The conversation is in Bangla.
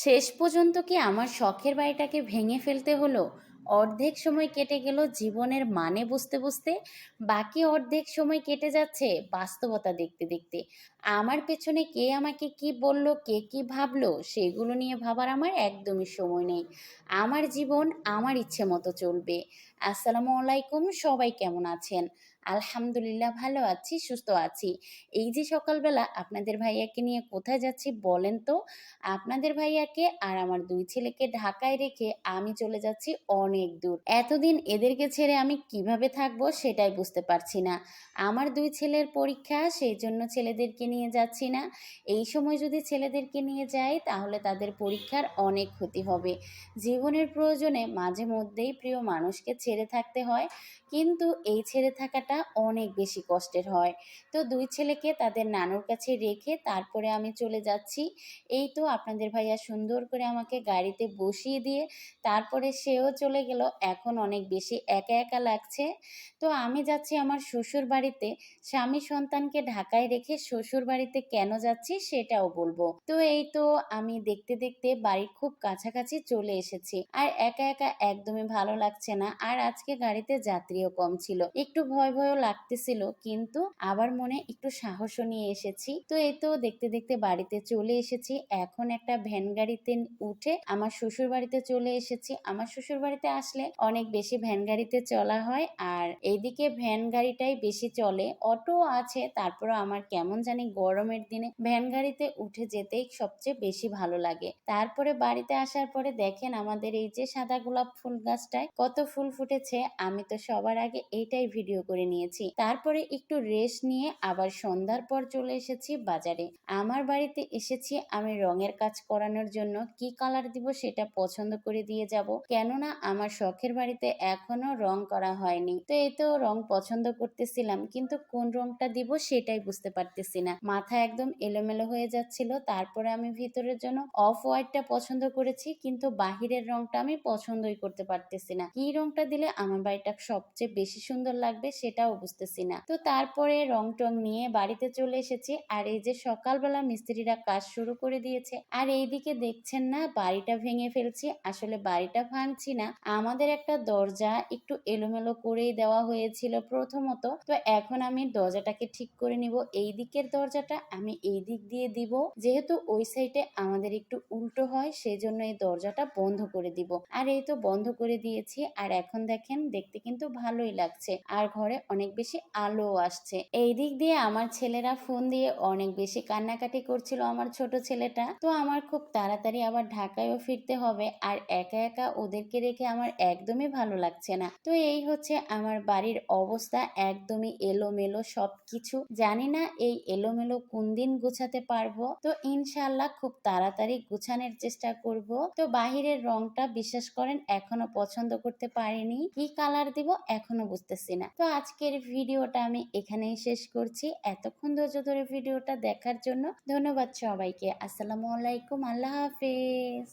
শেষ পর্যন্ত কি আমার শখের বাড়িটাকে ভেঙে ফেলতে হলো? অর্ধেক সময় কেটে গেল জীবনের মানে বুঝতে বুঝতে, বাকি অর্ধেক সময় কেটে যাচ্ছে বাস্তবতা দেখতে দেখতে। আমার পেছনে কে আমাকে কি বলল, কে কি ভাবলো, সেগুলো নিয়ে ভাবার আমার একদমই সময় নেই। আমার জীবন আমার ইচ্ছে মতো চলবে। আসসালামু আলাইকুম, সবাই কেমন আছেন? আলহামদুলিল্লাহ ভালো আছি, সুস্থ আছি। এই যে সকালবেলা আপনাদের ভাইয়াকে নিয়ে কোথায় যাচ্ছি বলেন তো? আপনাদের ভাইয়াকে আর আমার দুই ছেলেকে ঢাকায় রেখে আমি চলে যাচ্ছি অনেক দূর। এতদিন এদেরকে ছেড়ে আমি কীভাবে থাকব সেটাই বুঝতে পারছি না। আমার দুই ছেলের পরীক্ষা, সেই জন্য ছেলেদেরকে নিয়ে যাচ্ছি না। এই সময় যদি ছেলেদেরকে নিয়ে যাই, তাহলে তাদের পরীক্ষার অনেক ক্ষতি হবে। জীবনের প্রয়োজনে মাঝে মধ্যেই প্রিয় মানুষকে ছেড়ে থাকতে হয়। কিন্তু এই ছেড়ে থাকাটা অনেক বেশি কষ্টের হয়। তো দুই ছেলেকে তাদের নানুর কাছে রেখে তারপরে আমি চলে যাচ্ছি। এই তো আপনাদের ভাইয়া সুন্দর করে আমাকে গাড়িতে বসিয়ে দিয়ে তারপরে সেও চলে গেল। এখন অনেক বেশি একা একা লাগছে। তো আমি যাচ্ছি আমার শ্বশুর বাড়িতে। স্বামী সন্তানকে ঢাকায় রেখে শ্বশুর বাড়িতে কেন যাচ্ছি সেটাও বলব। তো এই তো আমি দেখতে দেখতে বাড়ির খুব কাছাকাছি চলে এসেছি। আর একা একা একদমই ভালো লাগছে না। আর আজকে গাড়িতে যাত্রীও কম ছিল। একটু ভয় ভয়ও লাগতেছিল, কিন্তু আবার মনে একটু সাহসও নিয়ে এসেছি। তো এই তো দেখতে দেখতে বাড়িতে চলে এসেছি। এখন একটা ভ্যান গাড়িতে উঠে আমার শ্বশুর বাড়িতে চলে এসেছি। আমার শ্বশুর বাড়িতে আসলে অনেক বেশি ভ্যান গাড়িতে চলা হয় আর এইদিকে ভ্যান গাড়িটাই বেশি চলে। অটো আছে তারপরে আমার কেমন জানি গরমের দিনে ভ্যান গাড়িতে উঠে যেতেই সবচেয়ে বেশি ভালো লাগে। তারপরে বাড়িতে আসার পরে দেখেন আমাদের এই যে সাদা গোলাপ ফুল গাছটায় কত ফুল ফুটেছে আমি তো সবার আগে এইটাই ভিডিও করে নিয়েছি। তারপরে একটু রেস্ট নিয়ে আবার সন্ধ্যার পর চলে এসেছি বাজারে। আমার বাড়িতে এসেছি আমি রঙের কাজ করানোর জন্য। কি কালার দিব সেটা পছন্দ করে দিয়ে যাব। কেননা আমার শখের বাড়িতে এখনও রং করা হয়নি। তো এই তো রং পছন্দ করতেছিলাম, কিন্তু কোন রংটা দিব সেটাই বুঝতে পারতেছি না। মাথা একদম এলোমেলো হয়ে যাচ্ছিল, তারপরে আমি ভিতরের জন্য অফ হোয়াইটটা পছন্দ করেছি, কিন্তু বাহিরের রংটা আমি পছন্দই করতে পারতেছি না। কি রংটা দিলে আমার বাড়িটা সবচেয়ে বেশি সুন্দর লাগবে সেটাও বুঝতেছি না। তো তারপরে রং টং নিয়ে বাড়িতে চলে এসেছি। আর এই যে সকালবেলা মিস্ত্রিরা কাজ শুরু করে দিয়েছে। আর এইদিকে দেখছেন না, বাড়িটা ভেঙে ফেলছি। আসলে বাড়িটা ভাঙছি না। আমাদের একটা দরজা একটু এলোমেলো করেই দেওয়া হয়েছিল প্রথমত। তো এখন আমি দরজাটাকে ঠিক করে নিব। এই দিকের দরজাটা আমি এই দিক দিয়ে দিব। যেহেতু ওই সাইডে আমাদের একটু উল্টো হয় সেই জন্য এই দরজাটা বন্ধ করে দিব। আর এই তো বন্ধ করে দিয়েছি। আর এখন দেখেন, দেখতে কিন্তু ভালোই লাগছে। আর ঘরে অনেক বেশি আলো আসছে। এই দিক দিয়ে আমার ছেলেরা ফোন দিয়ে অনেক বেশি কান্নাকাটি করছিল আমার ছোট ছেলেটা। তো আমার খুব তাড়াতাড়ি আবার ঢাকায়ও ফিরতে হবে। আর একা একা ওদেরকে রেখে আমার একদমই ভালো লাগছে না। তো এই হচ্ছে আমার বাড়ির অবস্থা, একদমই এলোমেলো সবকিছু। জানি না এই এলোমেলো কোন দিন গুছাতে পারব। তো ইনশাল্লাহ খুব তাড়াতাড়ি গুছানোর চেষ্টা করব। তো বাহিরের রংটা বিশ্বাস করেন, এখনও পছন্দ করতে পারিনি। কি কালার দিব, এখনও বুঝতেছি না। তো আজকের ভিডিওটা আমি এখানেই শেষ করছি। এতক্ষণ ধৈর্য ধরে ভিডিওটা দেখার জন্য ধন্যবাদ সবাইকে। আসসালামু আলাইকুম, আল্লাহ হাফেজ।